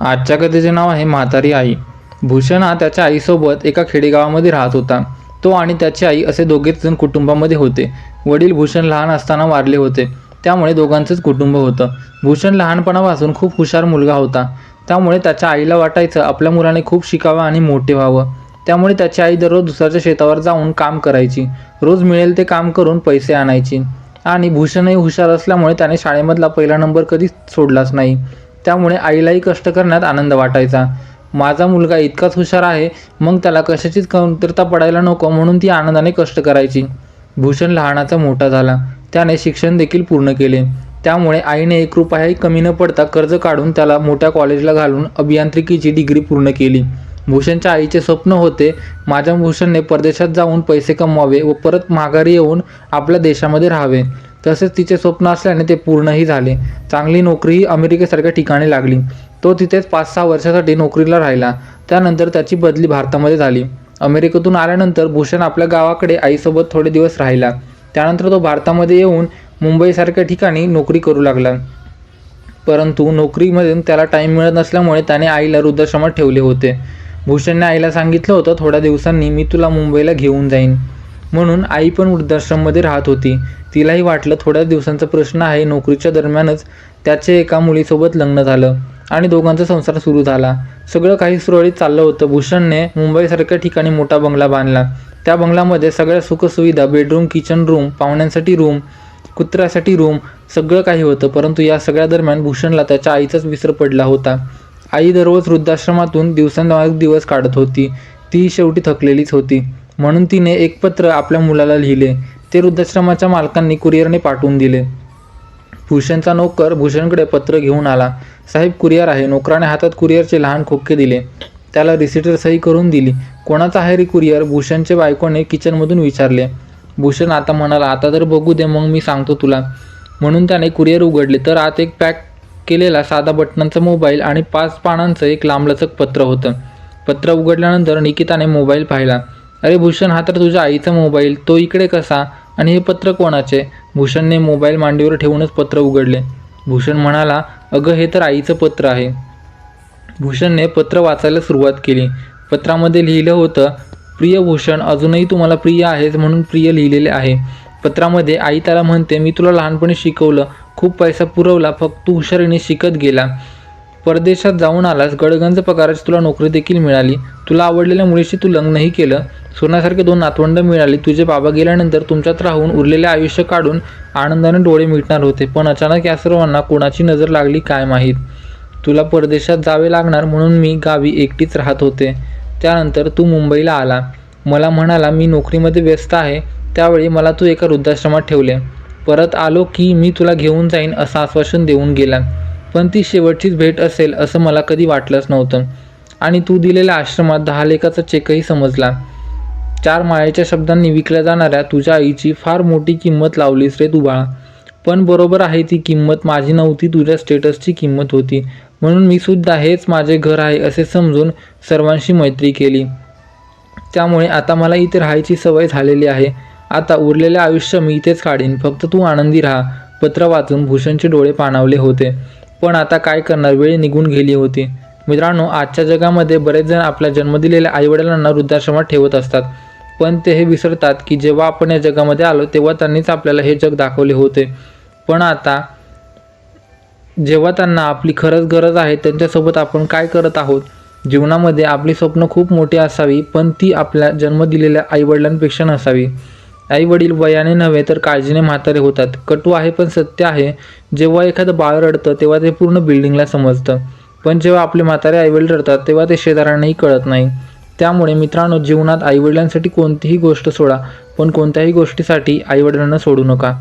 आजच्या कथेचे नाव आहे म्हातारी आई. भूषण हा त्याच्या आईसोबत एका खेडेगावामध्ये राहत होता. तो आणि त्याची आई असे दोघेच जण कुटुंबामध्ये होते. वडील भूषण लहान असताना वारले होते. त्यामुळे दोघांचंच कुटुंब होतं. भूषण लहानपणापासून खूप हुशार मुलगा होता. त्यामुळे त्याच्या आईला वाटायचं आपल्या मुलाने खूप शिकावं आणि मोठे व्हावं. त्यामुळे त्याची आई दररोज दुसऱ्याच्या शेतावर जाऊन काम करायची. रोज मिळेल ते काम करून पैसे आणायची. आणि भूषणही हुशार असल्यामुळे त्याने शाळेमधला पहिला नंबर कधीच सोडलाच नाही. त्यामुळे आईलाही कष्ट करण्यात आनंद वाटायचा. माझा मुलगा इतकाच हुशार आहे मग त्याला कशाचीच कमतरता पडायला नको म्हणून ती आनंदाने कष्ट करायची. भूषण लहानाचा मोठा झाला. त्याने शिक्षण देखील पूर्ण केले. त्यामुळे आईने एक रुपयाही कमी न पडता कर्ज काढून त्याला मोठ्या कॉलेजला घालून अभियांत्रिकीची डिग्री पूर्ण केली. भूषणच्या आईचे स्वप्न होते माझ्या भूषणने परदेशात जाऊन पैसे कमवावे व परत माघारी येऊन आपल्या देशामध्ये राहावे. तसेच तिचे स्वप्न असल्याने ते पूर्णही झाले. चांगली नोकरीही अमेरिकेसारख्या ठिकाणी लागली. तो तिथेच पाच सहा वर्षासाठी नोकरीला राहिला. त्यानंतर त्याची बदली भारतामध्ये झाली. अमेरिकेतून आल्यानंतर भूषण आपल्या गावाकडे आईसोबत थोडे दिवस राहिला. त्यानंतर तो भारतामध्ये येऊन मुंबईसारख्या ठिकाणी नोकरी करू लागला. परंतु नोकरीमधून त्याला टाईम मिळत नसल्यामुळे त्याने आईला वृद्धाश्रमात ठेवले होते. भूषणने आईला सांगितलं होतं थोड्या दिवसांनी मी तुला मुंबईला घेऊन जाईन. म्हणून आई पण वृद्धाश्रममध्ये राहत होती. तिलाही वाटलं थोड्याच दिवसांचा प्रश्न आहे. नोकरीच्या दरम्यानच त्याचे एका मुलीसोबत लग्न झालं आणि दोघांचा संसार सुरू झाला. सगळं काही सुरळीत चाललं होतं. भूषणने मुंबईसारख्या ठिकाणी मोठा बंगला बांधला. त्या बंगल्यामध्ये सगळ्या सुखसुविधा बेडरूम किचन रूम पाहुण्यांसाठी रूम कुत्र्यासाठी रूम सगळं काही होतं. परंतु या सगळ्या दरम्यान भूषणला त्याच्या आईचाच विसर पडला होता. आई दररोज वृद्धाश्रमातून दिवसांदिवस दिवस काढत होती. ती शेवटी थकलेलीच होती. म्हणून तिने एक पत्र आपल्या मुलाला लिहिले. ते वृद्धाश्रमाच्या मालकांनी कुरिअरने पाठवून दिले. भूषणचा नोकर भूषणकडे पत्र घेऊन आला. साहेब कुरिअर आहे. नोकराने हातात कुरिअरचे लहान खोके दिले. त्याला रिसिटर सही करून दिली. कोणाचा आहे रे कुरिअर? भूषणचे बायकोने किचनमधून विचारले. भूषण आता म्हणाला आता तर बघू दे मग मी सांगतो तुला. म्हणून त्याने कुरिअर उघडले. तर आत एक पॅक केलेला साधा बटनांचा मोबाईल आणि पाच पानांचं एक लांबलचक पत्र होतं. पत्र उघडल्यानंतर निकिताने मोबाईल पाहिला. अरे भूषण हा तर तुझ्या आईचा मोबाईल. तो इकडे कसा? आणि हे पत्र कोणाचे? भूषणने मोबाईल मांडीवर ठेवूनच पत्र उघडले. भूषण म्हणाला अगं हे तर आईचं पत्र आहे. भूषणने पत्र वाचायला सुरुवात केली. पत्रामध्ये लिहिलं होतं प्रिय भूषण अजूनही तुम्हाला प्रिय आहेस म्हणून प्रिय लिहिलेले आहे. पत्रामध्ये आई त्याला म्हणते मी तुला लहानपणी शिकवलं. खूप पैसा पुरवला फक्त तू हुशारीने शिकत गेला. परदेशात जाऊन आलास गडगंज पगाराची तुला नोकरी देखील मिळाली. तुला आवडलेल्या मुलीशी तू लग्नही केलं. सोन्यासारखे दोन नातवंड मिळाली. तुझे बाबा गेल्यानंतर तुमच्यात राहून उरलेले आयुष्य काढून आनंदाने डोळे मिटणार होते. पण अचानक या सर्वांना कोणाची नजर लागली काय माहीत? तुला परदेशात जावे लागणार म्हणून मी गावी एकटीच राहत होते. त्यानंतर तू मुंबईला आला. मला म्हणाला मी नोकरीमध्ये व्यस्त आहे. त्यावेळी मला तू एका वृद्धाश्रमात ठेवले. परत आलो की मी तुला घेऊन जाईन असं आश्वासन देऊन गेला. पण ती शेवटचीच भेट असेल असं मला कधी वाटलंच नव्हतं. आणि तू दिलेल्या आश्रमात दहा लेखाचा चेकही समजला. चार माळेच्या शब्दांनी विकल्या जाणाऱ्या तुझ्या आईची फार मोठी किंमत लावलीस रे तू बाळा. पण बरोबर आहे ती किंमत माझी नव्हती तुझ्या स्टेटसची किंमत होती. म्हणून मी सुद्धा हेच माझे घर आहे असे समजून सर्वांशी मैत्री केली. त्यामुळे आता मला इथे राहायची सवय झालेली आहे. आता उरलेले आयुष्य मी इथेच काढीन. फक्त तू आनंदी राहा. पत्र वाचून भूषणचे डोळे पाणावले होते. पण आता काय करणार? वेळ निघून गेली होती. मित्रांनो आजच्या जगामध्ये बरेच जण आपल्या जन्म दिलेल्या आईवडिलांना वृद्धाश्रमात ठेवत असतात. पण ते हे विसरतात की जेव्हा आपण या जगामध्ये आलो तेव्हा त्यांनीच आपल्याला हे जग दाखवले होते. पण आता जेव्हा त्यांना आपली खरंच गरज आहे त्यांच्यासोबत आपण काय करत आहोत? जीवनामध्ये आपली स्वप्न खूप मोठी असावी पण ती आपल्या जन्म दिलेल्या आईवडिलांपेक्षा नसावी. आईवडील वयाने नव्हे तर काळजीने म्हातारे होतात. कटू आहे पण सत्य आहे. जेव्हा एखादं बाळ रडतं तेव्हा ते पूर्ण बिल्डिंगला समजतं. पण जेव्हा आपले म्हातारे आईवडील रडतात तेव्हा ते शेजाऱ्यांनाही कळत नाही. त्यामुळे मित्रांनो जीवनात आईवडिलांसाठी कोणतीही गोष्ट सोडा पण कोणत्याही गोष्टीसाठी आईवडिलांना सोडू नका.